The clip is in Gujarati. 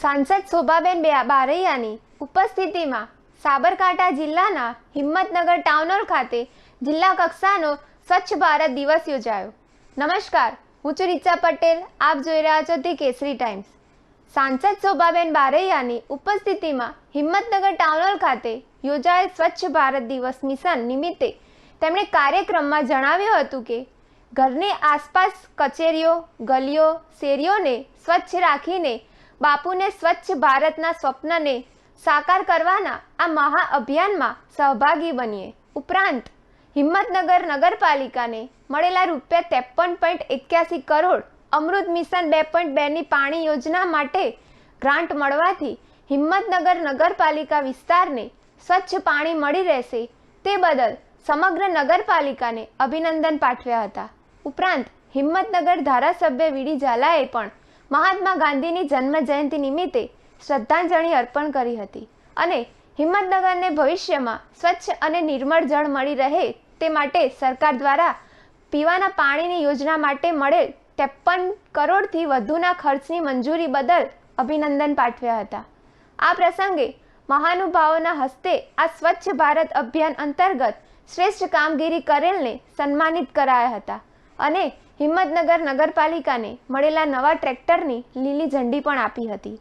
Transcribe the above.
સાંસદ શોભાબેન બારૈયાની ઉપસ્થિતિમાં સાબરકાંઠા જિલ્લાના હિંમતનગર ટાઉન ખાતે જિલ્લા કક્ષાનો સ્વચ્છ ભારત દિવસ યોજાયો. નમસ્કાર, હું છું રીચા પટેલ, આપ જોઈ રહ્યા છો ધી કેસરી ટાઈમ્સ. સાંસદ શોભાબેન બારૈયાની ઉપસ્થિતિમાં હિંમતનગર ટાઉન ખાતે યોજાયેલ સ્વચ્છ ભારત દિવસ મિશન નિમિત્તે તેમણે કાર્યક્રમમાં જણાવ્યું હતું કે, ઘરની આસપાસ કચેરીઓ, ગલીઓ, શેરીઓને સ્વચ્છ રાખીને બાપુને સ્વચ્છ ભારતના સ્વપ્નને સાકાર કરવાના આ મહા અભિયાનમાં સહભાગી બનીએ. ઉપરાંત હિંમતનગર નગરપાલિકાને મળેલા રૂપિયા ત્રેપન પોઈન્ટ એક્યાસી કરોડ અમૃત મિશન બે પોઈન્ટ બેની પાણી યોજના માટે ગ્રાન્ટ મળવાથી હિંમતનગર નગરપાલિકા વિસ્તારને સ્વચ્છ પાણી મળી રહેશે તે બદલ સમગ્ર નગરપાલિકાને અભિનંદન પાઠવ્યા હતા. ઉપરાંત હિંમતનગર ધારાસભ્ય વીડી ઝાલાએ પણ મહાત્મા ગાંધીની જન્મ જયંતિ નિમિત્તે શ્રદ્ધાંજલિ અર્પણ કરી હતી અને હિંમતનગરને ભવિષ્યમાં સ્વચ્છ અને નિર્મળ જળ મળી રહે તે માટે સરકાર દ્વારા પીવાના પાણીની યોજના માટે મળેલ ત્રેપન કરોડથી વધુના ખર્ચની મંજૂરી બદલ અભિનંદન પાઠવ્યા હતા. આ પ્રસંગે મહાનુભાવોના હસ્તે આ સ્વચ્છ ભારત અભિયાન અંતર્ગત શ્રેષ્ઠ કામગીરી કરેલને સન્માનિત કરાયા હતા. અને હિંમતનગર નગરપાલિકાને મળેલા નવા ટ્રેક્ટરની લીલી ઝંડી પણ આપી હતી.